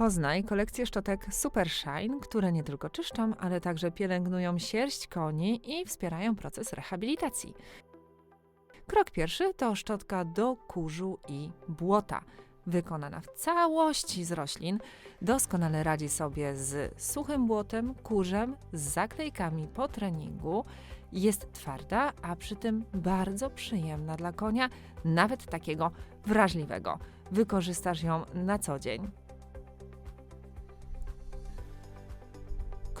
Poznaj kolekcję szczotek Super Shine, które nie tylko czyszczą, ale także pielęgnują sierść koni i wspierają proces rehabilitacji. Krok pierwszy to szczotka do kurzu i błota. Wykonana w całości z roślin, doskonale radzi sobie z suchym błotem, kurzem, z zaklejkami po treningu. Jest twarda, a przy tym bardzo przyjemna dla konia, nawet takiego wrażliwego. Wykorzystasz ją na co dzień.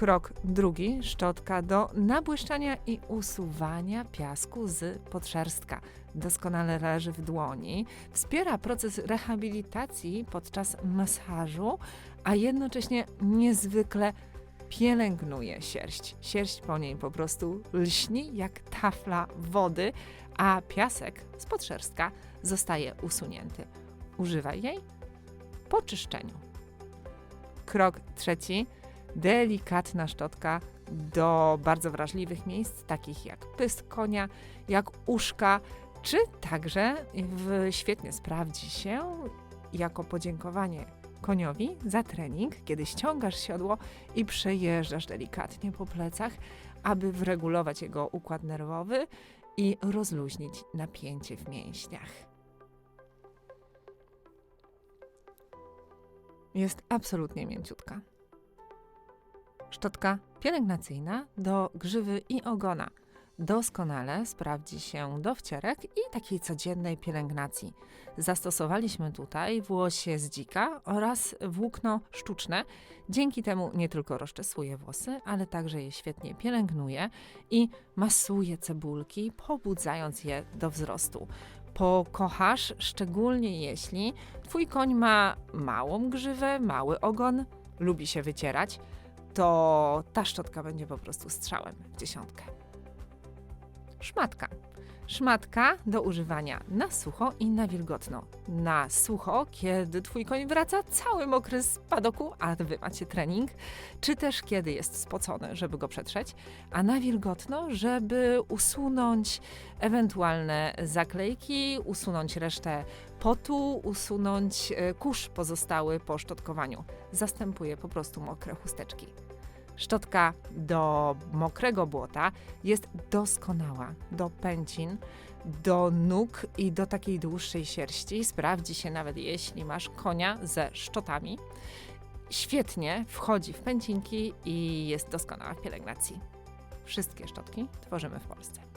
Krok drugi, szczotka do nabłyszczania i usuwania piasku z podszerstka. Doskonale leży w dłoni, wspiera proces rehabilitacji podczas masażu, a jednocześnie niezwykle pielęgnuje sierść. Sierść po niej po prostu lśni jak tafla wody, a piasek z podszerstka zostaje usunięty. Używaj jej po czyszczeniu. Krok trzeci delikatna szczotka do bardzo wrażliwych miejsc, takich jak pysk konia, jak uszka, czy także w, świetnie sprawdzi się jako podziękowanie koniowi za trening, kiedy ściągasz siodło i przejeżdżasz delikatnie po plecach, aby wregulować jego układ nerwowy i rozluźnić napięcie w mięśniach. Jest absolutnie mięciutka. Szczotka pielęgnacyjna do grzywy i ogona. Doskonale sprawdzi się do wcierek i takiej codziennej pielęgnacji. Zastosowaliśmy tutaj włosie z dzika oraz włókno sztuczne. Dzięki temu nie tylko rozczesuje włosy, ale także je świetnie pielęgnuje i masuje cebulki, pobudzając je do wzrostu. Pokochasz, szczególnie jeśli twój koń ma małą grzywę, mały ogon, lubi się wycierać to ta szczotka będzie po prostu strzałem w dziesiątkę. Szmatka. Szmatka do używania na sucho i na wilgotno. Na sucho, kiedy twój koń wraca cały mokry z padoku, a wy macie trening, czy też kiedy jest spocony, żeby go przetrzeć, a na wilgotno, żeby usunąć ewentualne zaklejki, usunąć resztę potu, usunąć e, kurz pozostały po szczotkowaniu. Zastępuje po prostu mokre chusteczki. Szczotka do mokrego błota jest doskonała do pęcin, do nóg i do takiej dłuższej sierści. Sprawdzi się nawet jeśli masz konia ze szczotami. Świetnie wchodzi w pęcinki i jest doskonała w pielęgnacji. Wszystkie szczotki tworzymy w Polsce.